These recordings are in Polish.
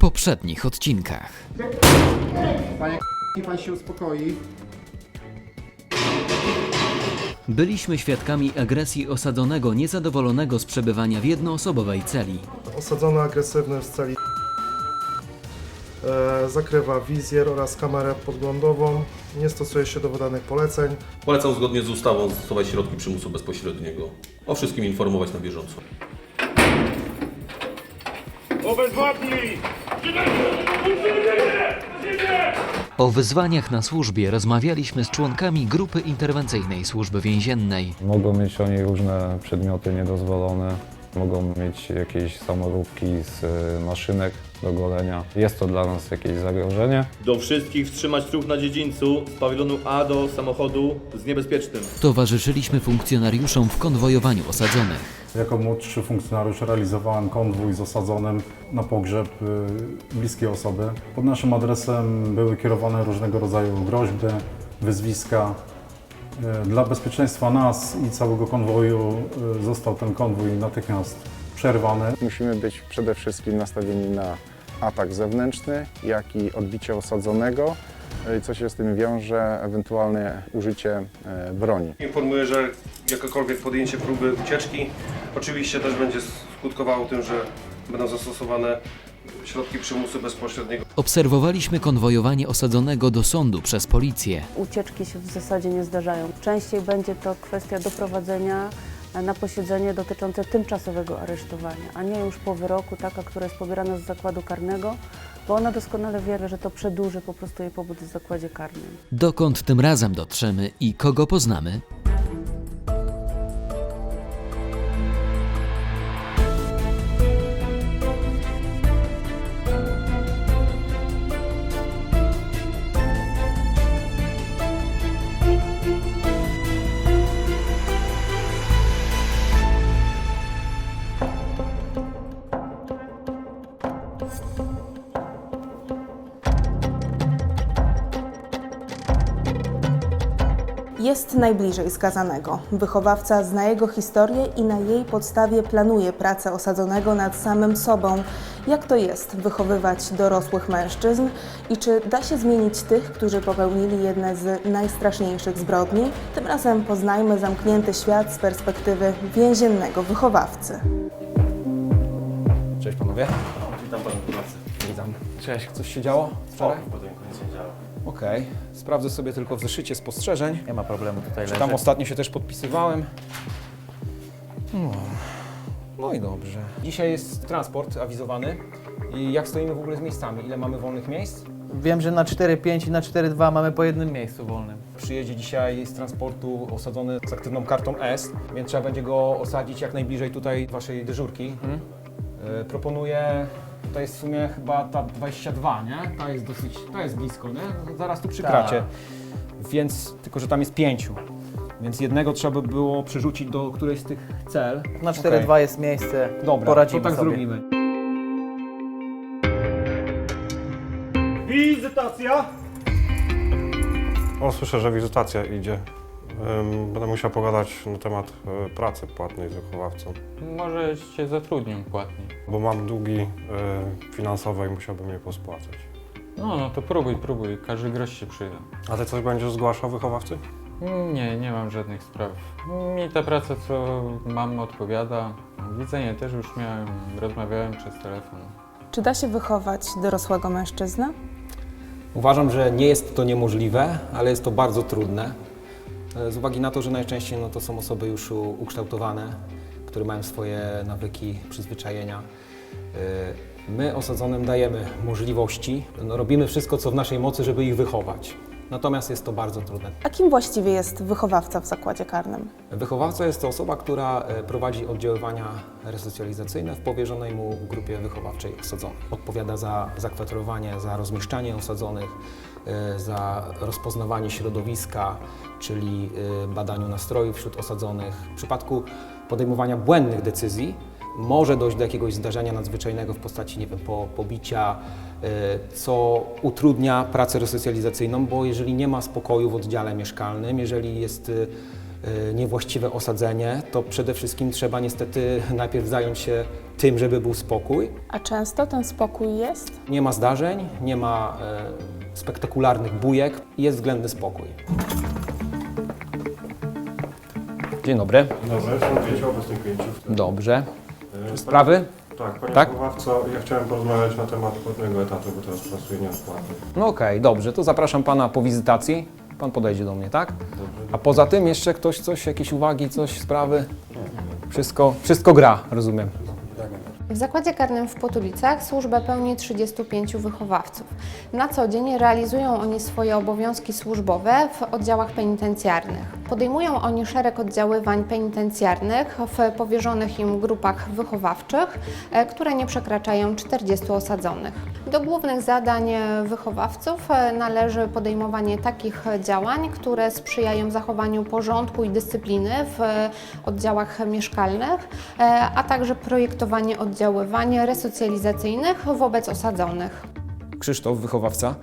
poprzednich odcinkach. Panie niech pan się uspokoi. Byliśmy świadkami agresji osadzonego niezadowolonego z przebywania w jednoosobowej celi. Osadzony agresywny w celi e, zakrywa wizjer oraz kamerę podglądową, nie stosuje się do wydanych poleceń. Polecam zgodnie z ustawą zastosować środki przymusu bezpośredniego. O wszystkim informować na bieżąco. Obezwładnij! O wyzwaniach na służbie rozmawialiśmy z członkami grupy interwencyjnej służby więziennej. Mogą mieć oni różne przedmioty niedozwolone, mogą mieć jakieś samoróbki z y, maszynek do golenia. Jest to dla nas jakieś zagrożenie. Do wszystkich wstrzymać ruch na dziedzińcu z pawilonu A do samochodu z niebezpiecznym. Towarzyszyliśmy funkcjonariuszom w konwojowaniu osadzonych. Jako młodszy funkcjonariusz realizowałem konwój z osadzonym na pogrzeb y, bliskiej osoby. Pod naszym adresem były kierowane różnego rodzaju groźby, wyzwiska. Y, Dla bezpieczeństwa nas i całego konwoju y, został ten konwój natychmiast przerwany. Musimy być przede wszystkim nastawieni na atak zewnętrzny, jak i odbicie osadzonego, co się z tym wiąże, ewentualne użycie broni. Informuję, że jakakolwiek podjęcie próby ucieczki oczywiście też będzie skutkowało tym, że będą zastosowane środki przymusu bezpośredniego. Obserwowaliśmy konwojowanie osadzonego do sądu przez policję. Ucieczki się w zasadzie nie zdarzają. Częściej będzie to kwestia doprowadzenia na posiedzenie dotyczące tymczasowego aresztowania, a nie już po wyroku, taka, która jest pobierana z zakładu karnego, bo ona doskonale wie, że to przedłuży po prostu jej pobyt w zakładzie karnym. Dokąd tym razem dotrzemy i kogo poznamy? Jest najbliżej skazanego. Wychowawca zna jego historię i na jej podstawie planuje pracę osadzonego nad samym sobą. Jak to jest wychowywać dorosłych mężczyzn i czy da się zmienić tych, którzy popełnili jedne z najstraszniejszych zbrodni? Tym razem poznajmy zamknięty świat z perspektywy więziennego wychowawcy. Cześć panowie. Witam w pracy. Witam. Cześć, coś się działo wczoraj? W budynku nic nie działa. Okej, sprawdzę sobie tylko w zeszycie spostrzeżeń. Nie ma problemu tutaj Czy tam ostatnio się też podpisywałem? No. no i dobrze. Dzisiaj jest transport awizowany. I jak stoimy w ogóle z miejscami? Ile mamy wolnych miejsc? Wiem, że na 4-5 i na 4-2 mamy po jednym miejscu wolnym. Przyjedzie dzisiaj z transportu osadzony z aktywną kartą S, więc trzeba będzie go osadzić jak najbliżej tutaj waszej dyżurki. Y, proponuję, to jest w sumie chyba ta 22, nie? Ta jest dosyć, ta jest blisko, nie? Zaraz tu przy kracie. Więc, tylko że tam jest pięciu. Więc jednego trzeba by było przerzucić do którejś z tych cel. Na Okej. 4-2 jest miejsce. Dobra, Poradzimy to tak sobie. zrobimy. Wizytacja! O, słyszę, że wizytacja idzie. Będę musiał pogadać na temat e, pracy płatnej z wychowawcą, Może cię zatrudnią płatnie. bo mam długi e, finansowe i musiałbym je pospłacać. No, no to próbuj, próbuj, każdy grosz się przyda. A ty coś będziesz zgłaszał wychowawcy? Nie, nie mam żadnych spraw. Mi ta praca, co mam, odpowiada. Widzenie też już miałem, rozmawiałem przez telefon. Czy da się wychować dorosłego mężczyznę? Uważam, że nie jest to niemożliwe, ale jest to bardzo trudne. E, Z uwagi na to, że najczęściej no, to są osoby już ukształtowane, które mają swoje nawyki, przyzwyczajenia. E, My osadzonym dajemy możliwości, no, robimy wszystko, co w naszej mocy, żeby ich wychować. Natomiast jest to bardzo trudne. A kim właściwie jest wychowawca w zakładzie karnym? Wychowawca jest to osoba, która e, prowadzi oddziaływania resocjalizacyjne w powierzonej mu grupie wychowawczej osadzonych. Odpowiada za zakwaterowanie, za rozmieszczanie osadzonych, za rozpoznawanie środowiska, czyli e, badaniu nastrojów wśród osadzonych. W przypadku podejmowania błędnych decyzji może dojść do jakiegoś zdarzenia nadzwyczajnego w postaci, nie wiem, po, pobicia, e, co utrudnia pracę resocjalizacyjną, bo jeżeli nie ma spokoju w oddziale mieszkalnym, jeżeli jest e, niewłaściwe osadzenie, to przede wszystkim trzeba niestety najpierw zająć się tym, żeby był spokój. A często ten spokój jest? Nie ma zdarzeń, nie ma e, spektakularnych bujek, jest względny spokój. Dzień dobry. Dobrze, są klientów. Dobrze. E, Sprawy? Tak, panie Tak? wychowawco, ja chciałem porozmawiać na temat płatnego etatu, bo teraz pracuję nieodpłatnie. No okej, dobrze, to zapraszam pana po wizytacji. Pan podejdzie do mnie, tak? A poza tym jeszcze ktoś coś, jakieś uwagi, coś, sprawy? Wszystko, wszystko gra, rozumiem. W zakładzie karnym w Potulicach służbę pełni 35 wychowawców. Na co dzień realizują oni swoje obowiązki służbowe w oddziałach penitencjarnych. Podejmują oni szereg oddziaływań penitencjarnych w powierzonych im grupach wychowawczych, e, które nie przekraczają 40 osadzonych. Do głównych zadań wychowawców e, należy podejmowanie takich działań, które sprzyjają zachowaniu porządku i dyscypliny w oddziałach mieszkalnych, e, a także projektowanie oddziaływań resocjalizacyjnych wobec osadzonych. Krzysztof, wychowawca.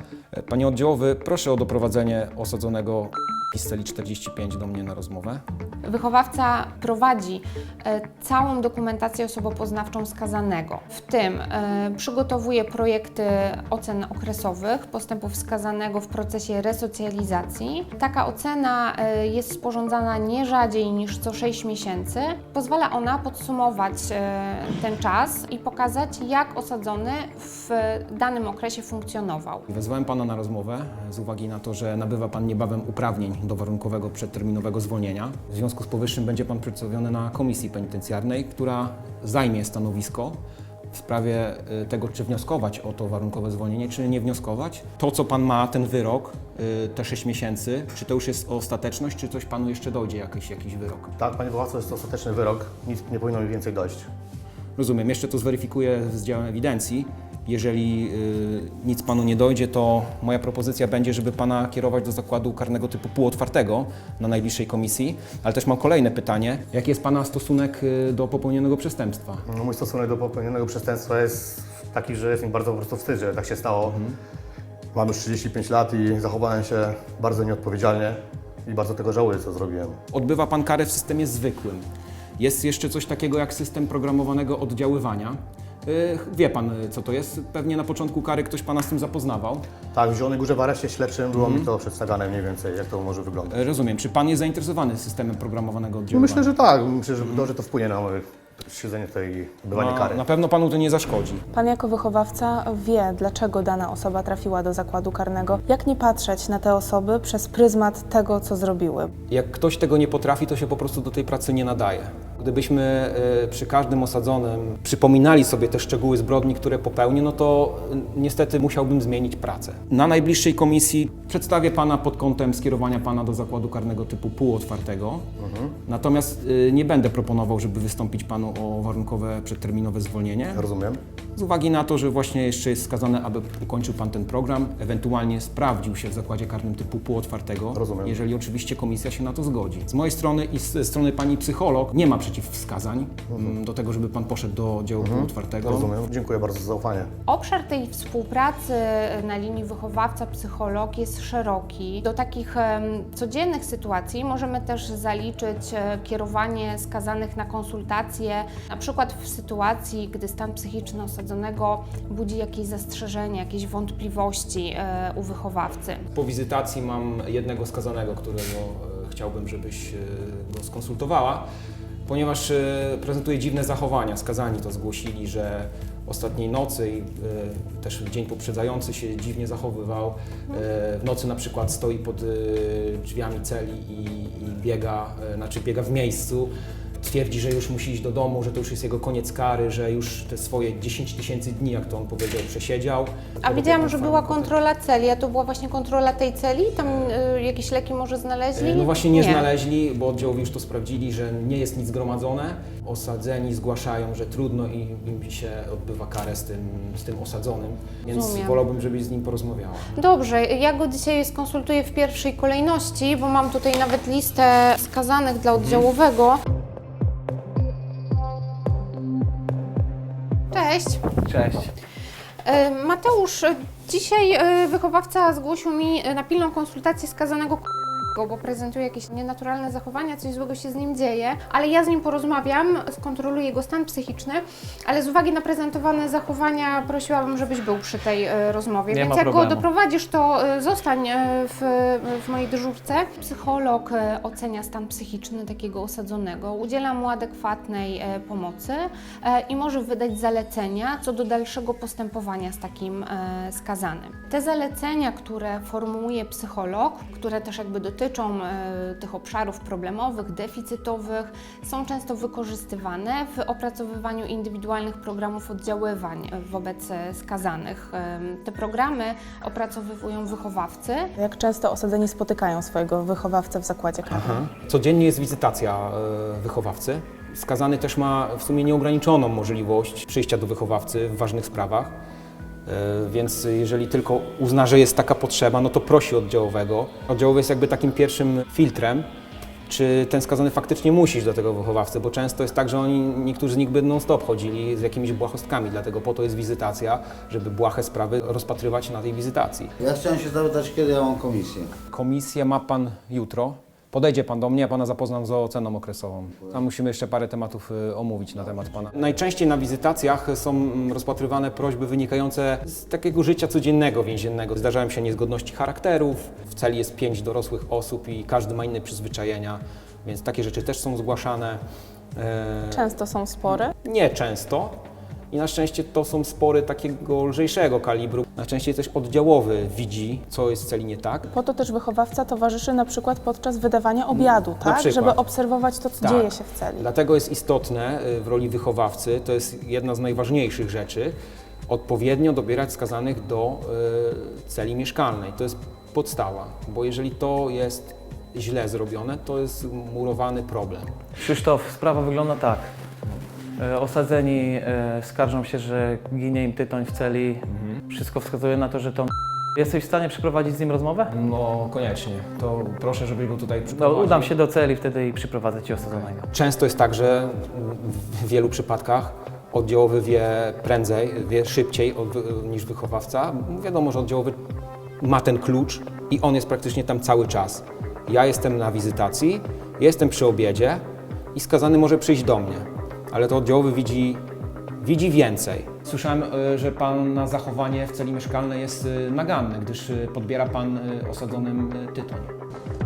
Panie oddziałowy, proszę o doprowadzenie osadzonego celi 45 do mnie na rozmowę. Wychowawca prowadzi e, całą dokumentację osobopoznawczą skazanego, w tym e, przygotowuje projekty ocen okresowych postępów skazanego w procesie resocjalizacji. Taka ocena e, jest sporządzana nie rzadziej niż co 6 miesięcy. Pozwala ona podsumować ten czas i pokazać, jak osadzony w danym okresie funkcjonował. Wezwałem pana na rozmowę z uwagi na to, że nabywa pan niebawem uprawnień do warunkowego przedterminowego zwolnienia. W związku z powyższym będzie pan przedstawiony na komisji penitencjarnej, która zajmie stanowisko w sprawie y, tego, czy wnioskować o to warunkowe zwolnienie, czy nie wnioskować. To, co pan ma, ten wyrok, y, te 6 miesięcy, czy to już jest ostateczność, czy coś panu jeszcze dojdzie, jakiś, jakiś wyrok? Tak, panie władco, jest to ostateczny wyrok. Nic nie powinno mi więcej dojść. Rozumiem, jeszcze to zweryfikuję z działem ewidencji. Jeżeli y, nic panu nie dojdzie, to moja propozycja będzie, żeby pana kierować do zakładu karnego typu półotwartego na najbliższej komisji. Ale też mam kolejne pytanie. Jaki jest pana stosunek y, do popełnionego przestępstwa? No, Mój stosunek do popełnionego przestępstwa jest taki, że jest mi bardzo po prostu wstyd, że tak się stało. Mam już 35 lat i zachowałem się bardzo nieodpowiedzialnie i bardzo tego żałuję, co zrobiłem. Odbywa pan karę w systemie zwykłym. Jest jeszcze coś takiego jak system programowanego oddziaływania. Y, Wie pan, y, co to jest? Pewnie na początku kary ktoś pana z tym zapoznawał. Tak, w Zielonej Górze w areszcie śledczym było Mhm. mi to przedstawiane mniej więcej, jak to może wyglądać. Y, Rozumiem. Czy pan jest zainteresowany systemem programowanego No oddziaływania? myślę, że tak. Myślę, że dobrze to wpłynie na moje siedzenie i odbywanie na, kary. na pewno panu to nie zaszkodzi. Pan jako wychowawca wie, dlaczego dana osoba trafiła do zakładu karnego. Jak nie patrzeć na te osoby przez pryzmat tego, co zrobiły? Jak ktoś tego nie potrafi, to się po prostu do tej pracy nie nadaje. Gdybyśmy y, przy każdym osadzonym przypominali sobie te szczegóły zbrodni, które popełnił, no to y, niestety musiałbym zmienić pracę. Na najbliższej komisji przedstawię Pana pod kątem skierowania Pana do zakładu karnego typu półotwartego. Natomiast y, nie będę proponował, żeby wystąpić Panu o warunkowe przedterminowe zwolnienie. Rozumiem. Z uwagi na to, że właśnie jeszcze jest skazane, aby ukończył Pan ten program, ewentualnie sprawdził się w zakładzie karnym typu półotwartego, Rozumiem. jeżeli oczywiście komisja się na to zgodzi. Z mojej strony i z strony Pani psycholog nie ma przeciwwskazań mm, do tego, żeby Pan poszedł do działu półotwartego. Rozumiem. Dziękuję bardzo za zaufanie. Obszar tej współpracy na linii wychowawca-psycholog jest szeroki. Do takich codziennych sytuacji możemy też zaliczyć e, kierowanie skazanych na konsultacje, na przykład w sytuacji, gdy stan psychiczny osadzonego budzi jakieś zastrzeżenia, jakieś wątpliwości e, u wychowawcy. Po wizytacji mam jednego skazanego, którego e, chciałbym, żebyś go skonsultowała, ponieważ e, prezentuje dziwne zachowania. Skazani to zgłosili, że ostatniej nocy i e, też dzień poprzedzający się dziwnie zachowywał. E, W nocy na przykład stoi pod drzwiami celi i, i biega, znaczy biega w miejscu. Twierdzi, że już musi iść do domu, że to już jest jego koniec kary, że już te swoje 10 tysięcy dni, jak to on powiedział, przesiedział. A widziałam, że była kontrola celi, a to była właśnie kontrola tej celi? Tam e, jakieś leki może znaleźli? No właśnie nie, znaleźli, bo oddziałowi już to sprawdzili, że nie jest nic zgromadzone. Osadzeni zgłaszają, że trudno i im się odbywa karę z tym, z tym osadzonym, więc Rozumiem. wolałbym, żebyś z nim porozmawiała. Dobrze, ja go dzisiaj skonsultuję w pierwszej kolejności, bo mam tutaj nawet listę skazanych dla oddziałowego. Cześć. Cześć. E, Mateusz, dzisiaj e, wychowawca zgłosił mi e, na pilną konsultację skazanego bo prezentuje jakieś nienaturalne zachowania, coś złego się z nim dzieje, ale ja z nim porozmawiam, skontroluję jego stan psychiczny, ale z uwagi na prezentowane zachowania prosiłabym, żebyś był przy tej e, rozmowie. Nie Więc jak go problemu. doprowadzisz, to e, zostań e, w, w mojej dyżurce. Psycholog ocenia stan psychiczny takiego osadzonego, udziela mu adekwatnej pomocy i może wydać zalecenia co do dalszego postępowania z takim skazanym. Te zalecenia, które formułuje psycholog, które też jakby dotyczą e, tych obszarów problemowych, deficytowych, są często wykorzystywane w opracowywaniu indywidualnych programów oddziaływań e, wobec e, skazanych. Te programy opracowywują wychowawcy. Jak często osadzeni spotykają swojego wychowawcę w zakładzie karnym? Codziennie jest wizytacja wychowawcy. Skazany też ma w sumie nieograniczoną możliwość przyjścia do wychowawcy w ważnych sprawach. E, Więc jeżeli tylko uzna, że jest taka potrzeba, no to prosi oddziałowego. Oddziałowy jest jakby takim pierwszym filtrem, czy ten skazany faktycznie musi iść do tego wychowawcy, bo często jest tak, że oni, niektórzy z nich by non-stop chodzili z jakimiś błahostkami, dlatego po to jest wizytacja, żeby błahe sprawy rozpatrywać na tej wizytacji. Ja chciałem się zapytać, kiedy ja mam komisję. Komisję ma Pan jutro. Podejdzie Pan do mnie, ja Pana zapoznam z oceną okresową. Tam musimy jeszcze parę tematów y, omówić na temat Pana. Najczęściej na wizytacjach są mm, rozpatrywane prośby wynikające z takiego życia codziennego więziennego. Zdarzają się niezgodności charakterów, w celi jest pięć dorosłych osób i każdy ma inne przyzwyczajenia, więc takie rzeczy też są zgłaszane. E, Często są spory. Nie często. I na szczęście to są spory takiego lżejszego kalibru. Najczęściej też oddziałowy widzi, co jest w celi nie tak. Po to też wychowawca towarzyszy na przykład podczas wydawania obiadu, tak? przykład. Żeby obserwować to, co Tak. dzieje się w celi. Dlatego jest istotne y, w roli wychowawcy, to jest jedna z najważniejszych rzeczy, odpowiednio dobierać skazanych do y, celi mieszkalnej. To jest podstawa, bo jeżeli to jest źle zrobione, to jest murowany problem. Krzysztof, sprawa wygląda tak. E, Osadzeni e, skarżą się, że ginie im tytoń w celi. Wszystko wskazuje na to, że to Jesteś w stanie przeprowadzić z nim rozmowę? No koniecznie, to proszę, żeby go tutaj No, przyprowadził. udam się do celi wtedy i przyprowadzę Ci osadzonego. Często jest tak, że w wielu przypadkach oddziałowy wie prędzej, wie szybciej od, niż wychowawca. Wiadomo, że oddziałowy ma ten klucz i on jest praktycznie tam cały czas. Ja jestem na wizytacji, jestem przy obiedzie i skazany może przyjść do mnie, ale to oddziałowy widzi, widzi więcej. Słyszałem, e, że Pana zachowanie w celi mieszkalnej jest e, naganne, gdyż e, podbiera Pan osadzonym tytoń.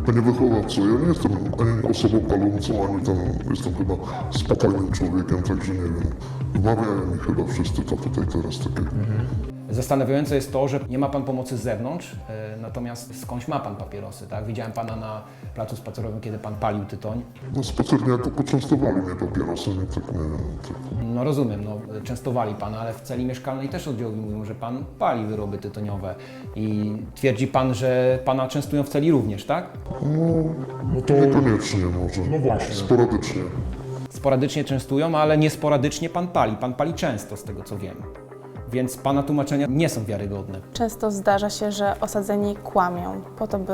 Panie wychowawco, ja nie jestem ani osobą palącą, ani tam jestem chyba spokojnym człowiekiem, także nie wiem. Wmawiają mi chyba wszyscy to tutaj teraz takie. Zastanawiające jest to, że nie ma Pan pomocy z zewnątrz, e, natomiast skądś ma Pan papierosy, tak? Widziałem Pana na placu spacerowym, kiedy Pan palił tytoń. No spacerniaku poczęstowali mnie papierosem tak nie wiem. Tak. No rozumiem, no częstowali Pana, ale w celi mieszkalnej też oddziałowi mówią, że Pan pali wyroby tytoniowe i twierdzi Pan, że Pana częstują w celi również, tak? No, no to niekoniecznie może. No właśnie. Sporadycznie. Sporadycznie częstują, ale nie sporadycznie Pan pali. Pan pali często, z tego co wiem. Więc Pana tłumaczenia nie są wiarygodne. Często zdarza się, że osadzeni kłamią po to, by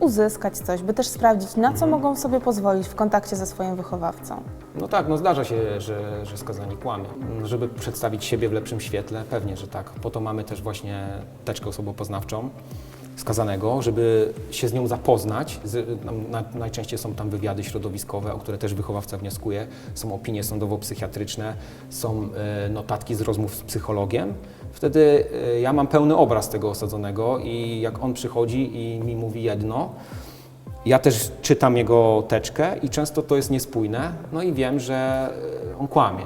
uzyskać coś, by też sprawdzić, na co mogą sobie pozwolić w kontakcie ze swoim wychowawcą. No tak, no zdarza się, że, że skazani kłamią. Żeby przedstawić siebie w lepszym świetle, pewnie, że tak. Po to mamy też właśnie teczkę osobopoznawczą skazanego, żeby się z nią zapoznać. Z, na, najczęściej są tam wywiady środowiskowe, o które też wychowawca wnioskuje. Są opinie sądowo-psychiatryczne, są e, notatki z rozmów z psychologiem. Wtedy e, ja mam pełny obraz tego osadzonego i jak on przychodzi i mi mówi jedno, ja też czytam jego teczkę i często to jest niespójne, no i wiem, że e, on kłamie.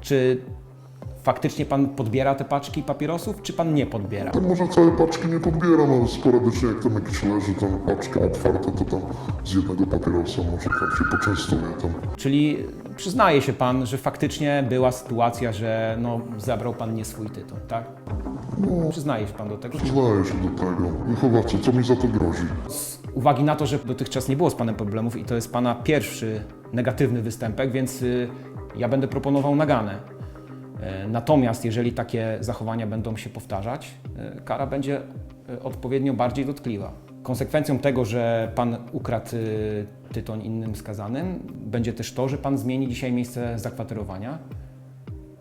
Czy faktycznie pan podbiera te paczki papierosów, czy pan nie podbiera? Tam może całe paczki nie podbieram, ale sporadycznie jak tam jakieś leży, tam paczka otwarta, to tam z jednego papierosa może tam się poczęstuję tam. Czyli przyznaje się pan, że faktycznie była sytuacja, że no, zabrał pan nie swój tytuł, tak? No, Przyznaje się pan do tego? przyznaję się do tego. Wychowawco, co mi za to grozi? Z uwagi na to, że dotychczas nie było z panem problemów i to jest pana pierwszy negatywny występek, więc y, ja będę proponował naganę. E, Natomiast jeżeli takie zachowania będą się powtarzać, e, kara będzie e, odpowiednio bardziej dotkliwa. Konsekwencją tego, że pan ukradł tytoń innym skazanym, będzie też to, że pan zmieni dzisiaj miejsce zakwaterowania,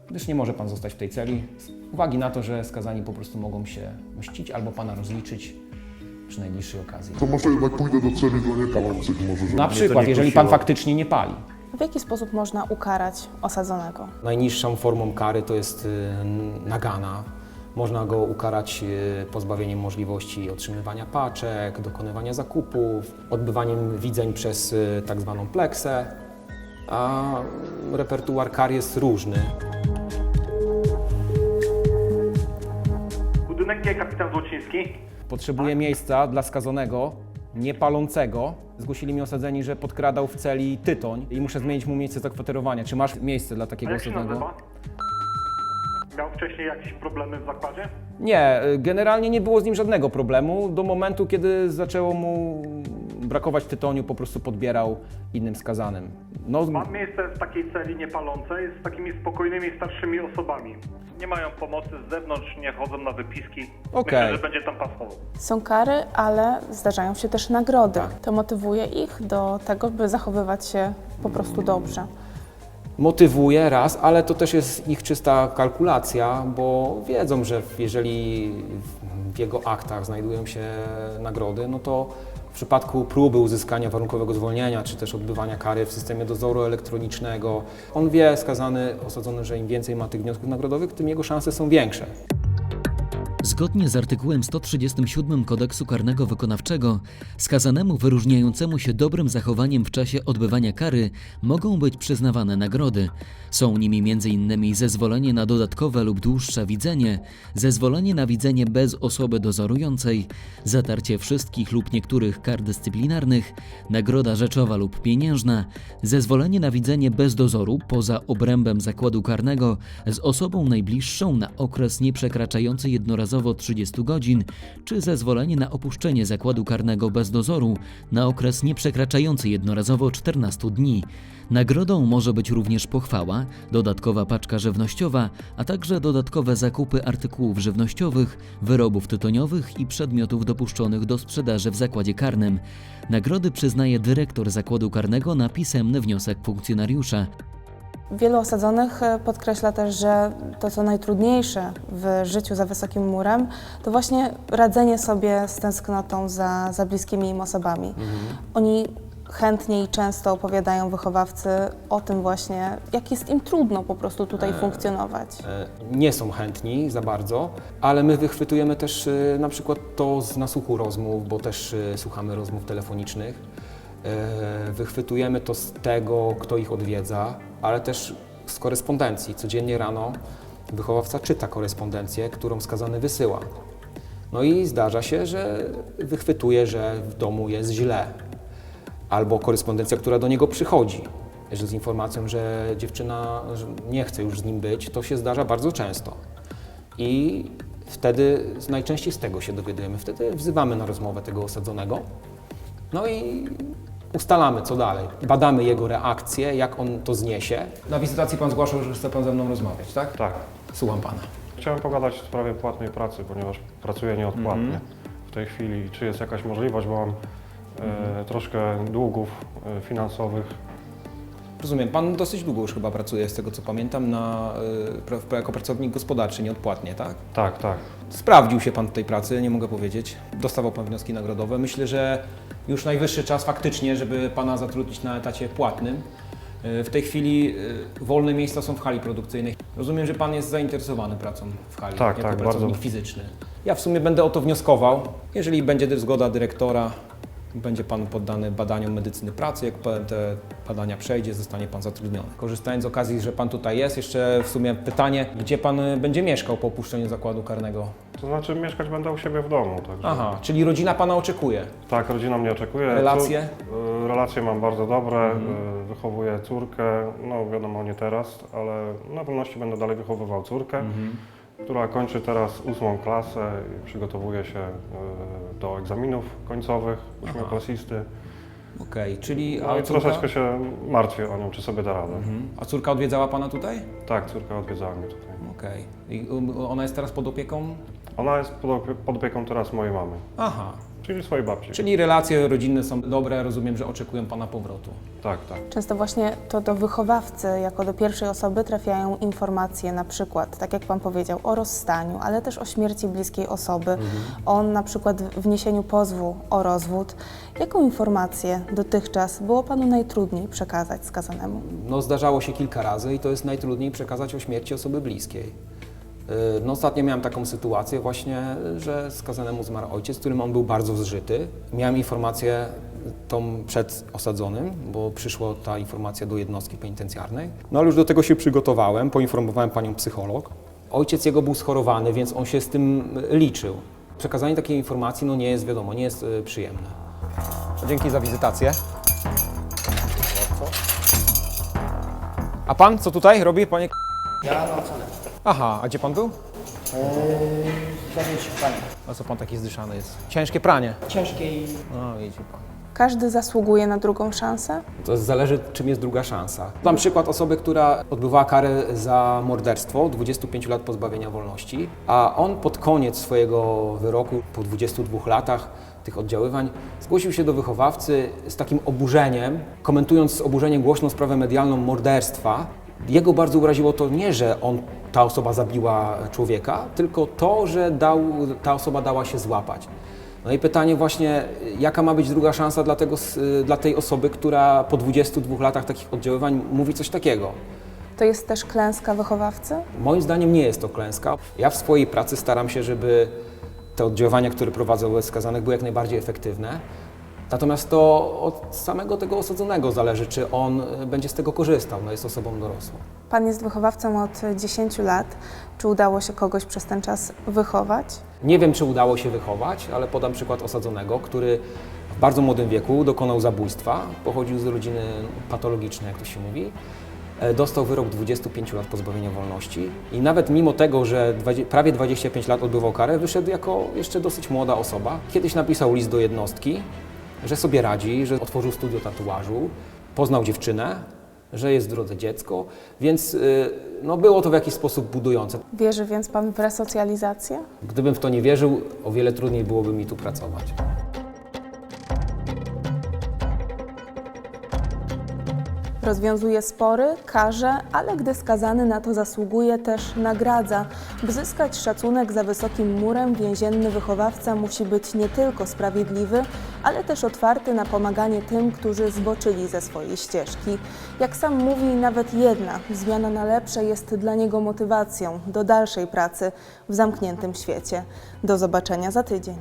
gdyż nie może pan zostać w tej celi z uwagi na to, że skazani po prostu mogą się mścić albo pana rozliczyć przy najbliższej okazji. To może jednak pójdę do celi dla niepalących może, Na przykład, jeżeli pan faktycznie nie pali. W jaki sposób można ukarać osadzonego? Najniższą formą kary to jest y, nagana. Można go ukarać y, pozbawieniem możliwości otrzymywania paczek, dokonywania zakupów, odbywaniem widzeń przez y, tak zwaną pleksę, a repertuar kar jest różny. Budynek G, kapitan Złociński. Potrzebuję miejsca dla skazanego, niepalącego. Zgłosili mi osadzeni, że podkradał w celi tytoń i muszę zmienić mu miejsce zakwaterowania. Czy masz miejsce dla takiego jak się osadzonego? nazywa? Miał wcześniej jakieś problemy w zakładzie? Nie, y, generalnie nie było z nim żadnego problemu. Do momentu, kiedy zaczęło mu brakować tytoniu, po prostu podbierał innym skazanym. No, Mam miejsce w takiej celi niepalącej z takimi spokojnymi, starszymi osobami. Nie mają pomocy z zewnątrz, nie chodzą na wypiski. Okej. Myślę, że będzie tam pasował. Są kary, ale zdarzają się też nagrody. To motywuje ich do tego, by zachowywać się po prostu dobrze. motywuje raz, ale to też jest ich czysta kalkulacja, bo wiedzą, że jeżeli w jego aktach znajdują się nagrody, no to w przypadku próby uzyskania warunkowego zwolnienia, czy też odbywania kary w systemie dozoru elektronicznego, on wie, skazany, osadzony, że im więcej ma tych wniosków nagrodowych, tym jego szanse są większe. Zgodnie z artykułem 137 Kodeksu Karnego Wykonawczego, skazanemu wyróżniającemu się dobrym zachowaniem w czasie odbywania kary mogą być przyznawane nagrody. Są nimi m.in. zezwolenie na dodatkowe lub dłuższe widzenie, zezwolenie na widzenie bez osoby dozorującej, zatarcie wszystkich lub niektórych kar dyscyplinarnych, nagroda rzeczowa lub pieniężna, zezwolenie na widzenie bez dozoru poza obrębem zakładu karnego z osobą najbliższą na okres nieprzekraczający jednorazowo 30 godzin, czy zezwolenie na opuszczenie zakładu karnego bez dozoru na okres nieprzekraczający jednorazowo 14 dni. Nagrodą może być również pochwała, dodatkowa paczka żywnościowa, a także dodatkowe zakupy artykułów żywnościowych, wyrobów tytoniowych i przedmiotów dopuszczonych do sprzedaży w zakładzie karnym. Nagrody przyznaje dyrektor zakładu karnego na pisemny wniosek funkcjonariusza. Wielu osadzonych e, podkreśla też, że to, co najtrudniejsze w życiu za wysokim murem, to właśnie radzenie sobie z tęsknotą za, za bliskimi im osobami. Oni chętnie i często opowiadają wychowawcy o tym właśnie, jak jest im trudno po prostu tutaj funkcjonować. E, nie są chętni za bardzo, ale my wychwytujemy też e, na przykład to z nasłuchu rozmów, bo też e, słuchamy rozmów telefonicznych. E, Wychwytujemy to z tego, kto ich odwiedza, ale też z korespondencji. Codziennie rano wychowawca czyta korespondencję, którą skazany wysyła. No i zdarza się, że wychwytuje, że w domu jest źle, albo korespondencja, która do niego przychodzi, że z informacją, że dziewczyna nie chce już z nim być, to się zdarza bardzo często. I wtedy najczęściej z tego się dowiadujemy. Wtedy wzywamy na rozmowę tego osadzonego, no i ustalamy, co dalej. Badamy jego reakcję, jak on to zniesie. Na wizytacji pan zgłaszał, że chce pan ze mną rozmawiać, tak? Tak. Słucham pana. Chciałem pogadać w sprawie płatnej pracy, ponieważ pracuję nieodpłatnie Mhm. w tej chwili. Czy jest jakaś możliwość, bo mam e, troszkę długów e, finansowych. Rozumiem, pan dosyć długo już chyba pracuje, z tego co pamiętam, na, y, jako pracownik gospodarczy, nieodpłatnie, tak? Tak, tak. Sprawdził się pan w tej pracy, nie mogę powiedzieć. Dostawał pan wnioski nagrodowe. Myślę, że już najwyższy czas faktycznie, żeby pana zatrudnić na etacie płatnym. Y, W tej chwili y, wolne miejsca są w hali produkcyjnej. Rozumiem, że pan jest zainteresowany pracą w hali Tak, jako tak, pracownik bardzo. fizyczny. Ja w sumie będę o to wnioskował. Jeżeli będzie zgoda dyrektora, będzie Pan poddany badaniom medycyny pracy. Jak Pan te badania przejdzie, zostanie Pan zatrudniony. Korzystając z okazji, że Pan tutaj jest, jeszcze w sumie pytanie, gdzie Pan y, będzie mieszkał po opuszczeniu zakładu karnego? To znaczy mieszkać będę u siebie w domu. Także... Aha, czyli rodzina Pana oczekuje. Tak, rodzina mnie oczekuje. Relacje? Cór- e, relacje mam bardzo dobre. Mhm. e, Wychowuję córkę, no wiadomo nie teraz, ale na pewności będę dalej wychowywał córkę, Mhm. Która kończy teraz ósmą klasę i przygotowuje się e, do egzaminów końcowych ósmoklasisty. Okej, czyli No a i córka? troszeczkę się martwię o nią, czy sobie da radę. Mhm. A córka odwiedzała Pana tutaj? Tak, córka odwiedzała mnie tutaj. Okej. I um, ona jest teraz pod opieką? Ona jest pod, opie- pod opieką teraz mojej mamy, Aha. Czyli swojej babci. Czyli relacje rodzinne są dobre, rozumiem, że oczekują Pana powrotu. Tak, tak. Często właśnie to do wychowawcy, jako do pierwszej osoby trafiają informacje, na przykład, tak jak Pan powiedział, o rozstaniu, ale też o śmierci bliskiej osoby, o na przykład wniesieniu pozwu o rozwód. Jaką informację dotychczas było Panu najtrudniej przekazać skazanemu? No zdarzało się kilka razy i to jest najtrudniej przekazać o śmierci osoby bliskiej. Yy, No ostatnio miałem taką sytuację właśnie, że skazanemu zmarł ojciec, którym on był bardzo zżyty. Miałem informację tą przed osadzonym, bo przyszła ta informacja do jednostki penitencjarnej. No ale już do tego się przygotowałem, poinformowałem panią psycholog. Ojciec jego był schorowany, więc on się z tym liczył. Przekazanie takiej informacji no nie jest wiadomo, nie jest y, przyjemne. Dzięki za wizytację. A pan co tutaj robi, panie? Ja na. Aha, a gdzie pan był? Eee, zamieć pani. A co pan taki zdyszany jest? Ciężkie pranie. Ciężkiej. No, widzi pan. Każdy zasługuje na drugą szansę? To zależy, czym jest druga szansa. Dam przykład osoby, która odbywała karę za morderstwo, 25 lat pozbawienia wolności, a on pod koniec swojego wyroku, po 22 latach tych oddziaływań, zgłosił się do wychowawcy z takim oburzeniem, komentując z oburzeniem głośną sprawę medialną morderstwa. Jego bardzo uraziło to nie, że on, ta osoba zabiła człowieka, tylko to, że dał, ta osoba dała się złapać. No i pytanie właśnie, jaka ma być druga szansa dla, tego, dla tej osoby, która po 22 latach takich oddziaływań mówi coś takiego? To jest też klęska wychowawcy? Moim zdaniem nie jest to klęska. Ja w swojej pracy staram się, żeby te oddziaływania, które prowadzę wobec skazanych były jak najbardziej efektywne. Natomiast to od samego tego osadzonego zależy, czy on y, będzie z tego korzystał, no jest osobą dorosłą. Pan jest wychowawcą od 10 lat. Czy udało się kogoś przez ten czas wychować? Nie wiem, czy udało się wychować, ale podam przykład osadzonego, który w bardzo młodym wieku dokonał zabójstwa. Pochodził z rodziny patologicznej, jak to się mówi. E, Dostał wyrok 25 lat pozbawienia wolności i nawet mimo tego, że prawie 25 lat odbywał karę, wyszedł jako jeszcze dosyć młoda osoba. Kiedyś napisał list do jednostki, że sobie radzi, że otworzył studio tatuażu, poznał dziewczynę, że jest w drodze dziecko, więc y, no, było to w jakiś sposób budujące. Wierzy więc Pan w resocjalizację? Gdybym w to nie wierzył, o wiele trudniej byłoby mi tu pracować. Rozwiązuje spory, karze, ale gdy skazany na to zasługuje, też nagradza. By zyskać szacunek za wysokim murem, więzienny wychowawca musi być nie tylko sprawiedliwy, ale też otwarty na pomaganie tym, którzy zboczyli ze swojej ścieżki. Jak sam mówi, nawet jedna zmiana na lepsze jest dla niego motywacją do dalszej pracy w zamkniętym świecie. Do zobaczenia za tydzień.